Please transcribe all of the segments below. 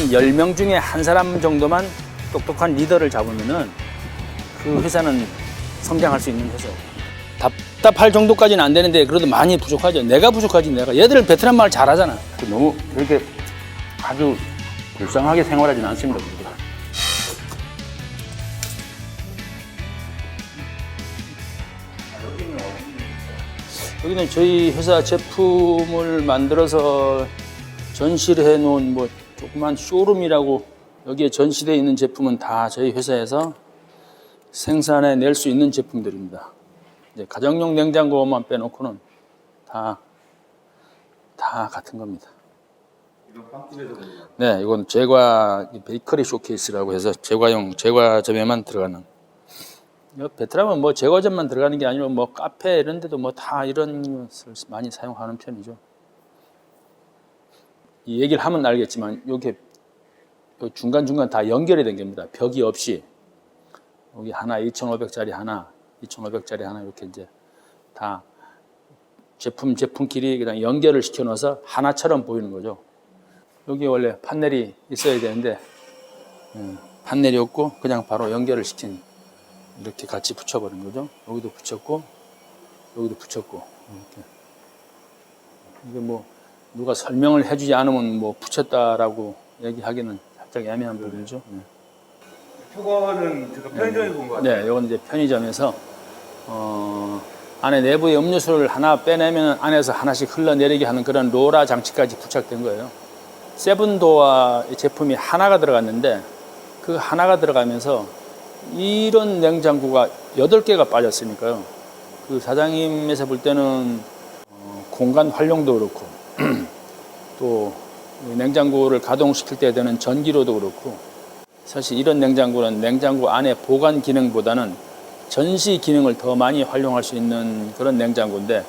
한 10명 중에 한 사람 정도만 똑똑한 리더를 잡으면은 그 회사는 성장할 수 있는 회사예요. 답답할 정도까지는 안 되는데 그래도 많이 부족하죠. 내가 부족하지 내가. 얘들 베트남 말 잘하잖아. 너무 그렇게 아주 불쌍하게 생활하지는 않습니다. 우리가. 여기는 저희 회사 제품을 만들어서 전시를 해놓은 뭐 조그만 쇼룸이라고 여기에 전시되어 있는 제품은 다 저희 회사에서 생산해 낼 수 있는 제품들입니다. 이제 가정용 냉장고만 빼놓고는 다, 다 같은 겁니다. 네, 이건 제과 베이커리 쇼케이스라고 해서 제과용 제과점에만 들어가는. 이 베트남은 뭐 제과점만 들어가는 게 아니라 뭐 카페 이런 데도 뭐 다 이런 것을 많이 사용하는 편이죠. 이 얘기를 하면 알겠지만 이게 중간 중간 다 연결이 된 겁니다. 벽이 없이 여기 하나 2,500짜리 하나, 2,500짜리 하나 이렇게 이제 다 제품 제품끼리 그냥 연결을 시켜 놓아서 하나처럼 보이는 거죠. 여기 원래 판넬이 있어야 되는데 음, 판넬이 없고 그냥 바로 연결을 시킨 이렇게 같이 붙여버린 거죠. 여기도 붙였고 여기도 붙였고 이렇게 이게 뭐 누가 설명을 해주지 않으면 뭐 붙였다라고 얘기하기는 살짝 애매한 부분이죠. 네. 저거는 제가 편의점에 본거 같아요. 네, 이건 이제 편의점에서 어, 안에 내부에 음료수를 하나 빼내면 안에서 하나씩 흘러내리게 하는 그런 로라 장치까지 부착된 거예요. 세븐도어 제품이 하나가 들어갔는데 그 하나가 들어가면서 이런 냉장고가 여덟 개가 빠졌으니까요. 그 사장님에서 볼 때는 어, 공간 활용도 그렇고 또 냉장고를 가동시킬 때 되는 전기료도 그렇고 사실 이런 냉장고는 냉장고 안에 보관 기능보다는 전시 기능을 더 많이 활용할 수 있는 그런 냉장고인데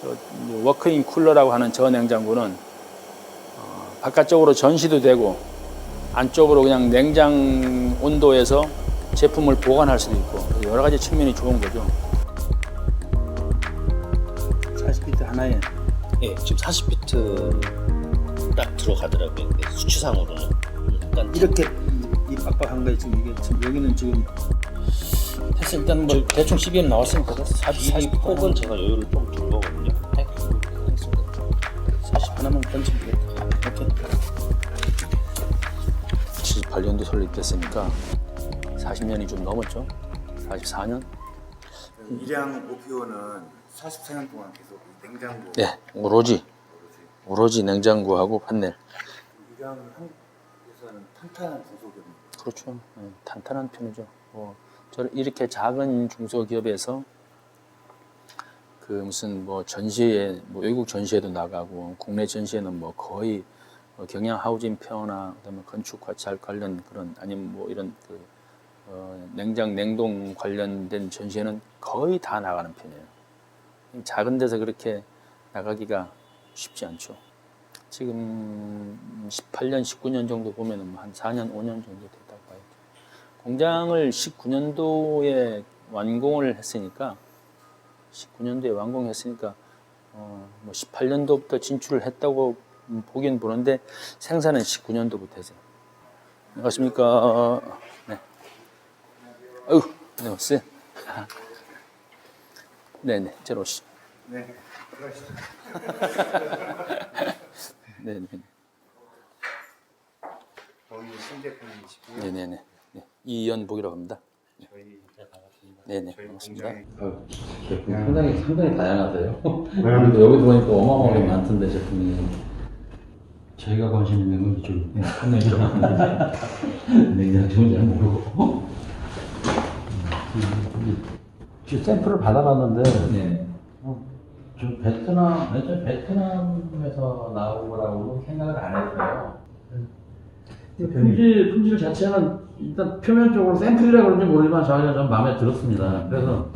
저 워크인 쿨러라고 하는 저 냉장고는 어, 바깥쪽으로 전시도 되고 안쪽으로 그냥 냉장 온도에서 제품을 보관할 수도 있고 여러 가지 측면이 좋은 거죠. 40비트 하나에 예, 지금 40비트 딱 들어가더라고요. 근데 수치상으로는 일단 이렇게 이 빡빡한 거에 지금 이게 지금 여기는 지금 해서 일단 뭐 대충 12는 나왔으니까 40, 40이 폭은 제가 여유를 좀 둔 거거든요. 40 하나만 던지면 되겠다. 이렇게 78년도 설립됐으니까 40년이 좀 넘었죠. 44년? 일양 오피오는 44년 동안 계속 이 냉장고 네, 오로지 오로지 냉장고하고 판넬. 일양 한국에서는 탄탄한 중소기업입니다. 그렇죠. 네, 탄탄한 편이죠. 뭐, 저 이렇게 작은 중소기업에서 그 무슨 뭐 전시회, 뭐 외국 전시회도 나가고 국내 전시회는 뭐 거의 어, 경양 하우징 페어나 그다음에 건축 관찰 관련 그런 아니면 뭐 이런 그 어, 냉장 냉동 관련된 전시회는 거의 다 나가는 편이에요. 작은 데서 그렇게 나가기가 쉽지 않죠. 지금 18년, 19년 정도 보면은 한 4년, 5년 정도 됐다고 봐야죠. 공장을 19년도에 완공을 했으니까 19년도에 완공했으니까 어, 뭐 18년도부터 진출을 했다고 음, 보긴 보는데 생산은 19년도부터 했어요. 안녕하십니까. 네. 어휴, 안녕하세요. 네네, 저로 오시죠. 네, 들어가시죠. 네네. 거기 신제품이시고요. 네네네. 네. 이연복이라고 합니다. 저희 네네. 저희 반갑습니다. 공장에 제품이 상당히 상당히 다양하세요. 여기 들어오니까 어마어마하게 많던데 제품이. 저희가 관심 있는 건 이쪽 판넬 쪽. 냉장 좋은지 잘 모르고. 샘플을 받아봤는데, 네. 어, 저 베트남, 예전 베트남에서 나온 거라고 생각을 안 했어요. 품질, 품질 자체는 일단 표면적으로 샘플이라 그런지 모르지만 저희가 좀 마음에 들었습니다. 그래서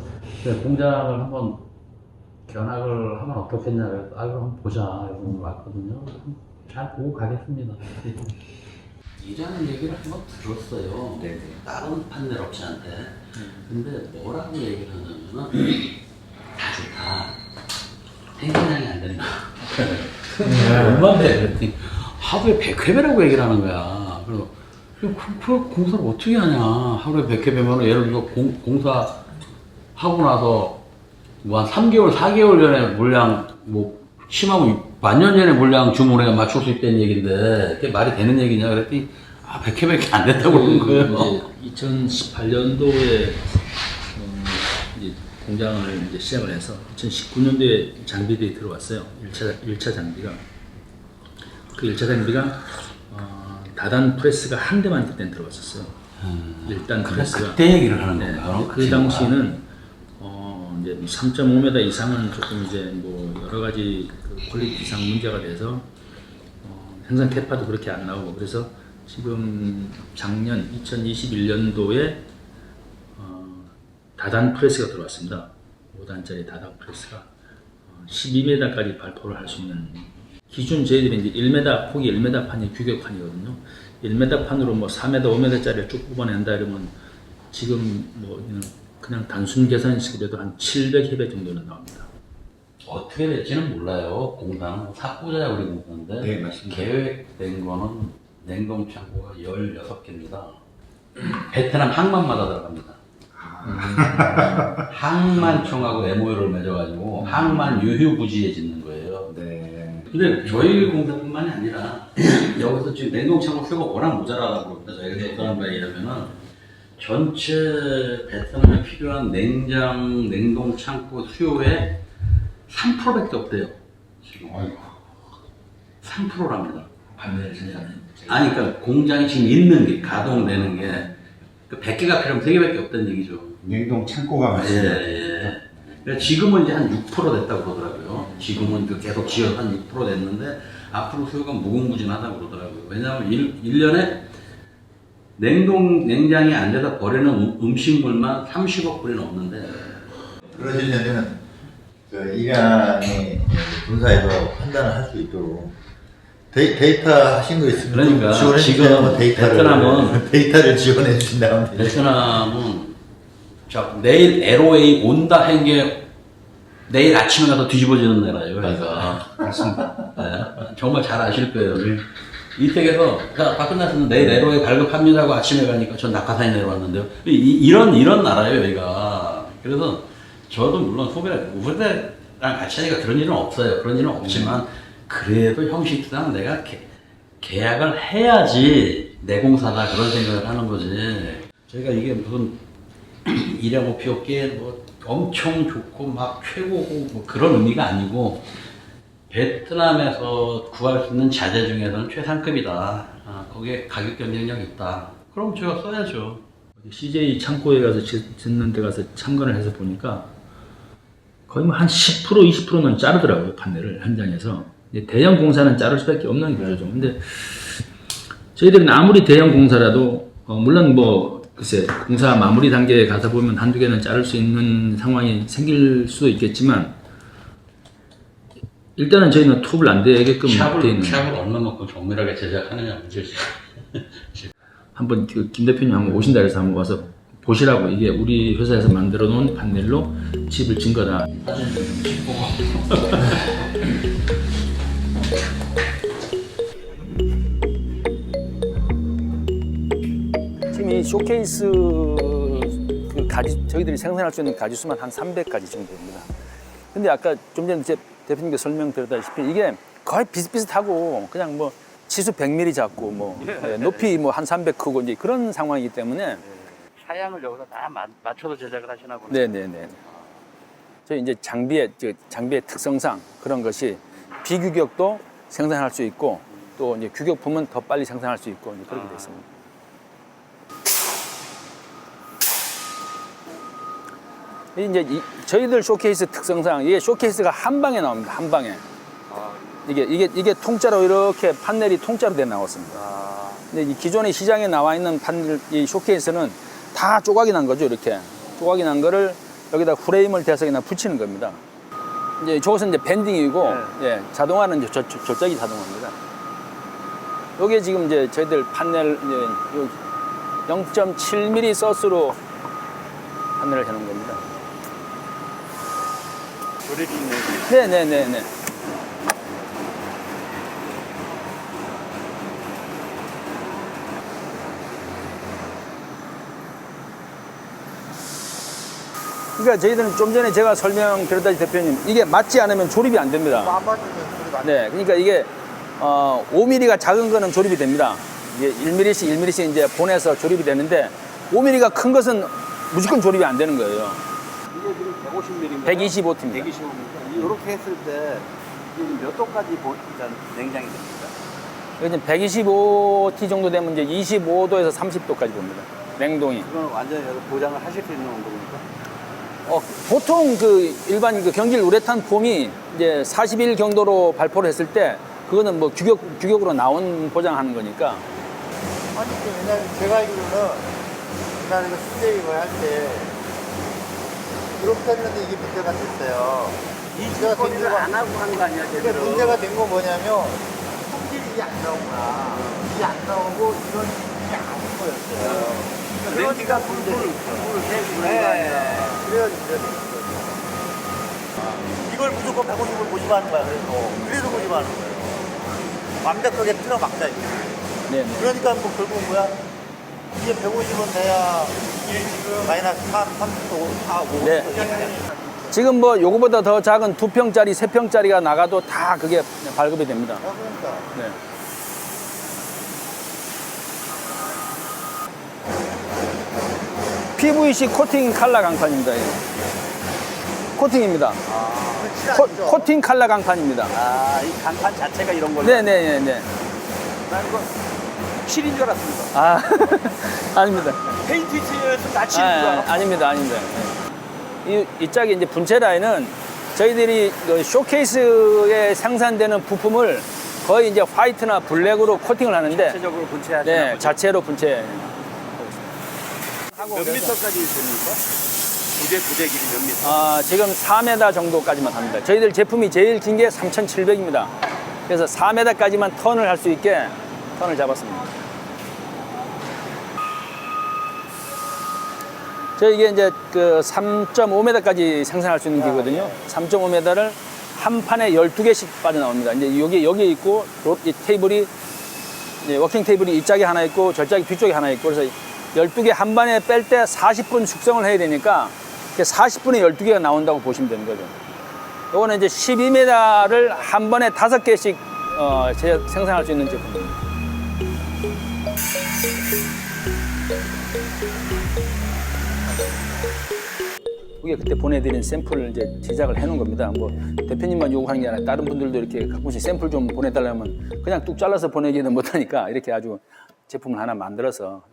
제가 공장을 한번 견학을 하면 어떻겠냐 그래서 아 그럼 한번 보자 이러고 왔거든요. 잘 보고 가겠습니다. 일하는 얘기를 한번 들었어요. 네네. 다른 판넬 업체한테. 근데 뭐라고 얘기를 하냐면은 다 좋다. 생산량이 안 된다. 얼마인데? 그랬더니 하루에 100회배라고 얘기를 하는 거야. 그래서 그, 그 공사를 어떻게 하냐. 하루에 100회배면 예를 들어 공, 공사 하고 나서 뭐 한 3개월, 4개월 전에 물량 뭐 심하면 만년 전에 물량 주문에 맞출 수 있다는 얘기인데 그게 말이 되는 얘기냐 그랬더니 아 100회밖에 안 된다고 그러는 거예요. 이제 2018년도에 어, 이제 공장을 이제 시작을 해서 2019년도에 장비들이 들어왔어요. 1차 1차 장비가 그 1차 장비가 어, 다단 프레스가 한 대만 그때 들어왔었어요. 일단 프레스가 그때 얘기를 하는 네, 건가요? 그 당시는 어, 이제 3.5m 이상은 조금 이제 뭐 여러 가지 그 퀄리티 이상 문제가 돼서 어, 생산 캐파도 그렇게 안 나오고 그래서 지금 작년 2021년도에 어, 다단 프레스가 들어왔습니다. 5단짜리 다단 프레스가 어, 12m까지 발포를 할 수 있는 기준 저희들이 이제 1m 폭이 1m 판이 규격판이거든요. 1m 판으로 뭐 4m, 5m짜리를 쭉 뽑아낸다 이러면 지금 뭐 그냥 단순 계산식으로도 한 700협의 정도는 나옵니다. 어떻게 될지는 몰라요. 공사는 삭구자야 우리 공사인데 네, 맞습니다. 계획된 거는 냉동 창고가 16개입니다. 베트남 항만마다 들어갑니다. 항만청하고 MOU를 맺어가지고 항만 유휴 부지에 짓는 거예요. 네. 근데 저희 공사뿐만이 아니라 여기서 지금 냉동 창고 수요가 워낙 모자라다고 그럽니다. 저희가 접근한 바에 의하면은 전체 베트남에 필요한 냉장 냉동 창고 수요의 3%밖에 없대요. 지금 3%랍니다. 판넬 생산. 아니 그러니까 공장이 지금 있는 게 가동되는 게 100개가 필요하면 3개밖에 없다는 얘기죠. 냉동 창고가 예, 맞습니다. 예. 그러니까 지금은 이제 한 6% 됐다고 그러더라고요. 지금은 그 계속 지어서 한 6% 됐는데 앞으로 수요가 무궁무진하다고 그러더라고요. 왜냐하면 1, 일년에 냉동 냉장이 안 돼서 버리는 음- 음식물만 30억 불이 넘는데 그러시려면 그 이란의 군사에서 판단을 할 수 있도록 데이, 데이 터 하신 거 있으면 그러니까 좀 지원해 주세요. 뭐 데이터를 베트남은 데이터를 지원해 주신다면 되죠. 베트남은 자 내일 LOA 온다 한게 내일 아침에 가서 뒤집어지는 나라예요. 그러니까 맞습니다. 네, 정말 잘 아실 거예요. 이택에서 자 박근혜 씨는 내일 LOA 발급합니다고 아침에 가니까 전 낙하산이 내려왔는데요. 이, 런 이런 나라예요, 여기가. 그래서 저도 물론 후배 후배랑 같이 하니까 그런 일은 없어요. 그런 일은 없지만 그래도 형식상 내가 개, 계약을 해야지 내 공사다 그런 생각을 하는 거지. 저희가 이게 무슨 일하고 오피오게 뭐 엄청 좋고 막 최고고 뭐 그런 의미가 아니고 베트남에서 구할 수 있는 자재 중에서는 최상급이다. 아, 거기에 가격 경쟁력이 있다. 그럼 제가 써야죠. CJ 창고에 가서 짓- 짓는 데 가서 참관을 해서 보니까 거의 뭐 한 10% 20%는 자르더라고요 판넬을 현장에서 대형 공사는 자를 수밖에 없는 구조죠 근데 저희들은 아무리 대형 공사라도 어, 물론 뭐 글쎄 공사 마무리 단계에 가서 보면 한두 개는 자를 수 있는 상황이 생길 수도 있겠지만 일단은 저희는 톱을 안 되게끔 돼 샵을, 있는 샵을 얼마만큼 정밀하게 제작하느냐 문제지. 한번 그 김 대표님 한번 오신다 해서 한번 와서 보시라고 이게 우리 회사에서 만들어 놓은 판넬로 집을 진 거다. 사진 좀 찍고. 지금 이 쇼케이스 그 가지 저희들이 생산할 수 있는 가지 수만 한 300가지 정도 됩니다. 근데 아까 좀 전에 제 대표님께 설명드렸다시피 이게 거의 비슷비슷하고 그냥 뭐 치수 100mm 잡고 뭐 예, 높이 뭐 한 300 크고 이제 그런 상황이기 때문에 사양을 여기서 다 맞, 맞춰서 제작을 하시나 보네. 네네네. 저희 이제 장비의 저 장비의 특성상 그런 것이 비규격도 생산할 수 있고 또 이제 규격품은 더 빨리 생산할 수 있고 그렇게 되어 있습니다. 이 이제 이, 저희들 쇼케이스 특성상 이게 쇼케이스가 한 방에 나옵니다. 한 방에. 이게 이게 이게 통짜로 이렇게 판넬이 통짜로 돼 나왔습니다. 근데 이 기존의 시장에 나와 있는 판넬 이 쇼케이스는 다 조각이 난 거죠 이렇게 조각이 난 거를 여기다 프레임을 그냥 붙이는 겁니다. 이제 저것은 이제 밴딩이고 예, 자동화는 이제 조, 조, 조작이 자동화입니다. 요게 지금 이제 저희들 판넬 이제 요 0.7mm 서스로 판넬을 해놓은 겁니다. 조립이 있는 네네네네. 그러니까 저희들은 좀 전에 제가 설명드렸다시 대표님 이게 맞지 않으면 조립이 안 됩니다. 안 맞으면 조립 안 네, 그러니까 이게 어, 5mm가 작은 거는 조립이 됩니다. 이게 1mm씩 1mm씩 이제 보내서 조립이 되는데 5mm가 큰 것은 무조건 조립이 안 되는 거예요. 이게 지금 150ml입니다. 125T입니다. 125m. 이렇게 했을 때 지금 몇 도까지 보- 일단 냉장이 됩니까? 이제 125T 정도 되면 이제 25도에서 30도까지 봅니다. 냉동이. 그건 완전히 보장을 하실 수 있는 온도입니까? 어, 보통 그 일반 그 경질 우레탄 폼이 이제 41 경도로 발포를 했을 때 그거는 뭐 규격 규격으로 나온 보장하는 거니까 아니 그 왜냐면 제가 알기로는 옛날에 그 수제 이거 할때 그렇게 했는데 이게 문제가 됐어요. 문제가 된 거리를 거가 안 하고 한 거 아니야, 그러니까 제대로? 문제가 된 건 뭐냐면 품질이 이게 안 나오구나. 이게 안 나오고 이런 이게 아닌 거였어요. 렌즈가 불불, 불불 세고 그런 거 아니야? 된 거죠. 이걸 무조건 150을 고집하는 거야. 그래서 그래서 고집하는 거예요. 완벽하게 틀어막자 이게. 네, 네. 그러니까 뭐 결국은 뭐야? 이게 150원 돼야 마이너스 3, 3도 4, 5. 네. 지금 뭐 요거보다 더 작은 두 평짜리, 세 평짜리가 나가도 다 그게 발급이 됩니다. 그러니까. 네. PVC 코팅 칼라 강판입니다. 이거. 코팅입니다. 코, 코팅 칼라 강판입니다. 아, 이 간판 자체가 이런 걸로. 네네네네. 난 이거 칠인 줄 알았습니다. 아, 아닙니다. 페인트 나 아, 칠인 줄 알았어. 아, 닙니다 아닙니다. 이, 이 짝이 이제 분체 라인은 저희들이 그 쇼케이스에 생산되는 부품을 거의 이제 화이트나 블랙으로 코팅을 하는데 자체적으로 분체하시는 네, 거죠? 자체로 분체. 몇 미터까지 됩니까? 부재, 부재 길이 몇 미터? 아, 지금 4m 정도까지만 합니다. 저희들 제품이 제일 긴 게 3,700입니다. 그래서 4m까지만 턴을 할 수 있게 턴을 잡았습니다. 저희 이게 이제 그 3.5m까지 생산할 수 있는 기거든요. 3.5m를 한 판에 12개씩 빠져나옵니다. 이제 여기, 여기 있고, 로- 이 테이블이, 워킹 테이블이 이 짝에 하나 있고, 저 짝이 뒤쪽에 하나 있고, 그래서 12개 한 반에 뺄 때 40분 숙성을 해야 되니까, 40분에 12개가 나온다고 보시면 되는 거죠. 요거는 이제 12m를 한 번에 다섯 개씩 어, 제- 생산할 수 있는 제품입니다. 이게 그때 보내드린 샘플을 이제 제작을 해놓은 겁니다. 뭐 대표님만 요구하는 게 아니라 다른 분들도 이렇게 가끔씩 샘플 좀 보내달라면 그냥 뚝 잘라서 보내기는 못하니까 이렇게 아주 제품을 하나 만들어서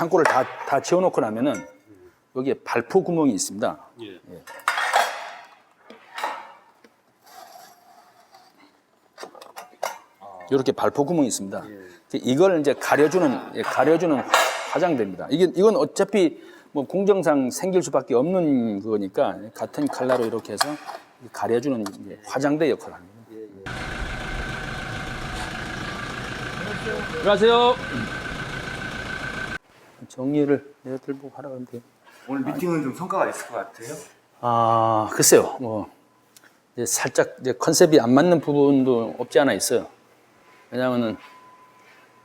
창고를 다, 다 지어놓고 나면은 여기에 발포 구멍이 있습니다. 예. 이렇게 발포 구멍이 있습니다. 이걸 이제 가려주는 예, 가려주는 화장대입니다. 이게 이건 어차피 뭐 공정상 생길 수밖에 없는 거니까 같은 칼라로 이렇게 해서 가려주는 화장대 역할을 합니다. 안녕하세요. 정리를 내가 들고 하라 그러면 돼요. 오늘 미팅은 좀 성과가 있을 것 같아요. 아, 글쎄요. 뭐 이제 살짝 이제 컨셉이 안 맞는 부분도 없지 않아 있어요. 왜냐하면은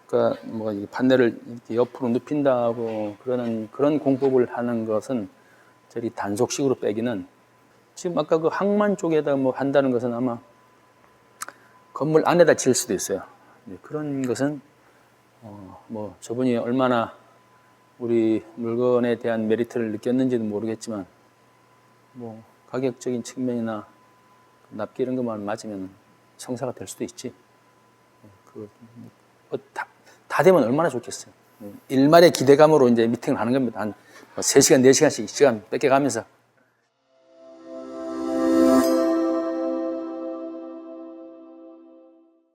그뭐 판넬을 이렇게 옆으로 눕힌다고 그러는 그런 공법을 하는 것은 저리 단속식으로 빼기는 지금 아까 그 항만 쪽에다 뭐 한다는 것은 아마 건물 안에다 지을 수도 있어요. 네, 그런 것은 어, 뭐 저분이 얼마나 우리 물건에 대한 메리트를 느꼈는지는 모르겠지만 뭐 가격적인 측면이나 납기 이런 것만 맞으면 성사가 될 수도 있지. 그, 뭐 다, 다 되면 얼마나 좋겠어요. 일말의 기대감으로 이제 미팅을 하는 겁니다. 한 3시간, 4시간씩 시간 뺏겨가면서